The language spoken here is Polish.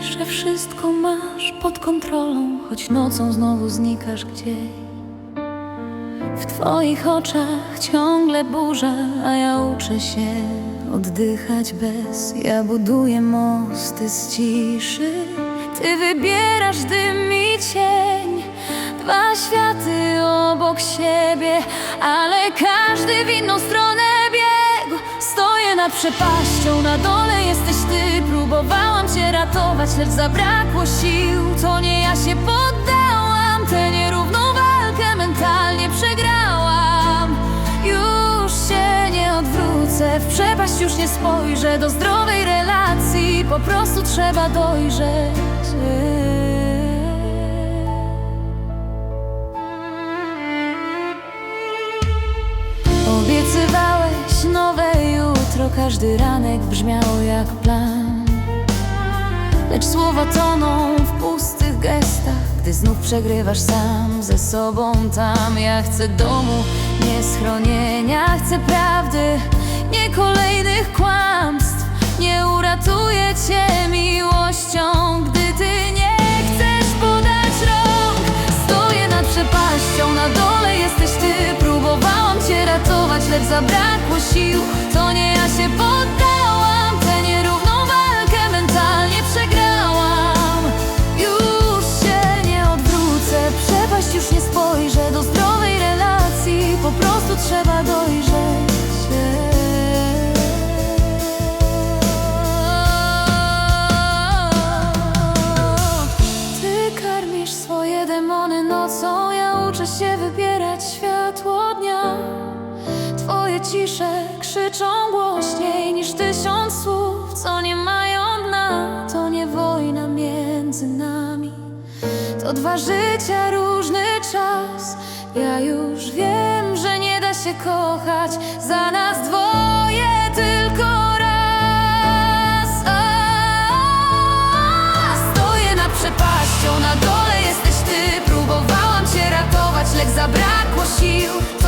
że wszystko masz pod kontrolą, choć nocą znowu znikasz gdzieś. W twoich oczach ciągle burza, a ja uczę się oddychać bez. Ja buduję mosty z ciszy. Ty wybierasz dym i cień, dwa światy obok siebie, ale każdy w inną stronę nad przepaścią, na dole jesteś ty. Próbowałam cię ratować, lecz zabrakło sił. To nie ja się poddałam, tę nierówną walkę mentalnie przegrałam. Już się nie odwrócę, w przepaść już nie spojrzę. Do zdrowej relacji po prostu trzeba dojrzeć. Każdy ranek brzmiał jak plan. Lecz słowa toną w pustych gestach, gdy znów przegrywasz sam ze sobą tam. Ja chcę domu, nie schronienia, chcę prawdy, lecz zabrakło sił. To nie ja się poddałam, tę nierówną walkę mentalnie przegrałam. Już się nie odwrócę, przepaść już nie spojrzę. Do zdrowej relacji po prostu trzeba dojrzeć. Ty karmisz swoje demony nocą, ja uczę się wybierać światło dnia. Twoje cisze krzyczą głośniej niż tysiąc słów, co nie mają dna. To nie wojna między nami, to dwa życia, różny czas. Ja już wiem, że nie da się kochać za nas dwoje tylko raz. Stoję nad przepaścią, na dole jesteś ty. Próbowałam cię ratować, lecz zabrakło sił.